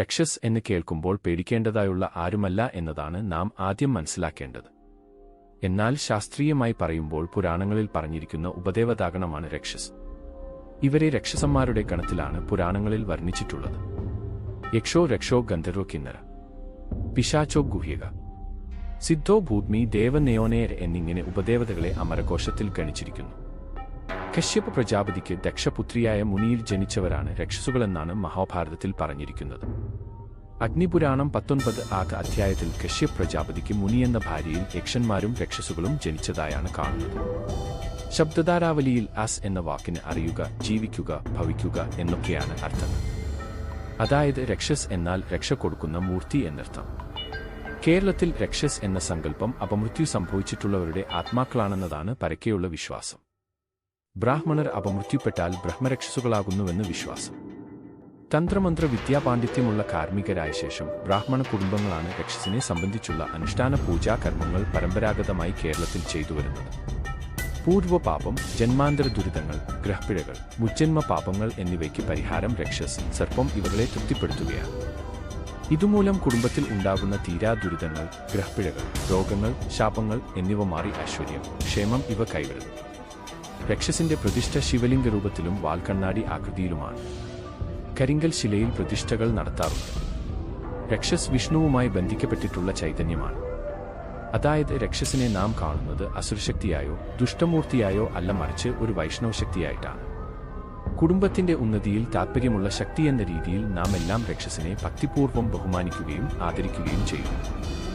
രക്ഷസ് എന്ന് കേൾക്കുമ്പോൾ പേടിക്കേണ്ടതായുള്ള ആരുമല്ല എന്നതാണ് നാം ആദ്യം മനസ്സിലാക്കേണ്ടത്. എന്നാൽ ശാസ്ത്രീയമായി പറയുമ്പോൾ പുരാണങ്ങളിൽ പറഞ്ഞിരിക്കുന്ന ഉപദേവതാഗണമാണ് രക്ഷസ്. ഇവരെ രക്ഷസന്മാരുടെ ഗണത്തിലാണ് പുരാണങ്ങളിൽ വർണിച്ചിട്ടുള്ളത്. യക്ഷോ രക്ഷോ ഗന്ധരോ കിന്നര. പിശാചോ ഗുഹ്യക. സിദ്ധോ ഭൂമി ദേവനയോനേർ എന്നിങ്ങനെ ഉപദേവതകളെ അമരകോശത്തിൽ ഗണിച്ചിരിക്കുന്നു. കശ്യപ പ്രജാപതിക്ക് ദക്ഷപുത്രിയായ മുനിയിൽ ജനിച്ചവരാണ് രക്ഷസുകളെന്നാണ് മഹാഭാരതത്തിൽ പറഞ്ഞിരിക്കുന്നത്. അഗ്നിപുരാണം പത്തൊൻപത് ആക അധ്യായത്തിൽ കശ്യപ് പ്രജാപതിക്ക് മുനി എന്ന ഭാര്യയിൽ യക്ഷന്മാരും രക്ഷസുകളും ജനിച്ചതായാണ് കാണുന്നത്. ശബ്ദധാരാവലിയിൽ അസ് എന്ന വാക്കിന് അറിയുക ജീവിക്കുക ഭവിക്കുക എന്നൊക്കെയാണ് അർത്ഥം. അതായത് രക്ഷസ് എന്നാൽ രക്ഷ കൊടുക്കുന്ന മൂർത്തി എന്നർത്ഥം. കേരളത്തിൽ രക്ഷസ് എന്ന സങ്കല്പം അപമൃത്യു സംഭവിച്ചിട്ടുള്ളവരുടെ ആത്മാക്കളാണെന്നതാണ് പരക്കെയുള്ള വിശ്വാസം. ബ്രാഹ്മണർ അപമൃത്യുപ്പെട്ടാൽ ബ്രഹ്മരക്ഷസുകളാകുന്നുവെന്ന് വിശ്വാസം. തന്ത്രമന്ത്ര വിദ്യാപാണ്ഡിത്യമുള്ള കാർമ്മികരായ ശേഷം ബ്രാഹ്മണ കുടുംബങ്ങളാണ് രക്ഷസിനെ സംബന്ധിച്ചുള്ള അനുഷ്ഠാന പൂജാകർമ്മങ്ങൾ പരമ്പരാഗതമായി കേരളത്തിൽ ചെയ്തു വരുന്നത്. പൂർവപാപം ജന്മാന്തര ദുരിതങ്ങൾ ഗ്രഹപ്പിഴകൾ മുജ്ജന്മ പാപങ്ങൾ എന്നിവയ്ക്ക് പരിഹാരം രക്ഷസ് സർപ്പം ഇവകളെ തൃപ്തിപ്പെടുത്തുകയാണ്. ഇതുമൂലം കുടുംബത്തിൽ ഉണ്ടാകുന്ന തീരാ ദുരിതങ്ങൾ ഗ്രഹപ്പിഴകൾ രോഗങ്ങൾ ശാപങ്ങൾ എന്നിവ മാറി ഐശ്വര്യം ക്ഷേമം ഇവ കൈവരുന്നു. രക്ഷസിന്റെ പ്രതിഷ്ഠ ശിവലിംഗ രൂപത്തിലും വാൽക്കണ്ണാടി ആകൃതിയിലുമാണ്. കരിങ്കൽ ശിലയിൽ പ്രതിഷ്ഠകൾ നടത്താറുണ്ട്. രക്ഷസ് വിഷ്ണുവുമായി ബന്ധിക്കപ്പെട്ടിട്ടുള്ള ചൈതന്യമാണ്. അതായത് രക്ഷസിനെ നാം കാണുന്നത് അസുരശക്തിയായോ ദുഷ്ടമൂർത്തിയായോ അല്ല മറിച്ച് ഒരു വൈഷ്ണവ ശക്തിയായിട്ടാണ് കുടുംബത്തിന്റെ ഉന്നതിയിൽ താൽപ്പര്യമുള്ള ശക്തി എന്ന രീതിയിൽ നാം എല്ലാം രക്ഷസിനെ ഭക്തിപൂർവം ബഹുമാനിക്കുകയും ആദരിക്കുകയും ചെയ്യുന്നു.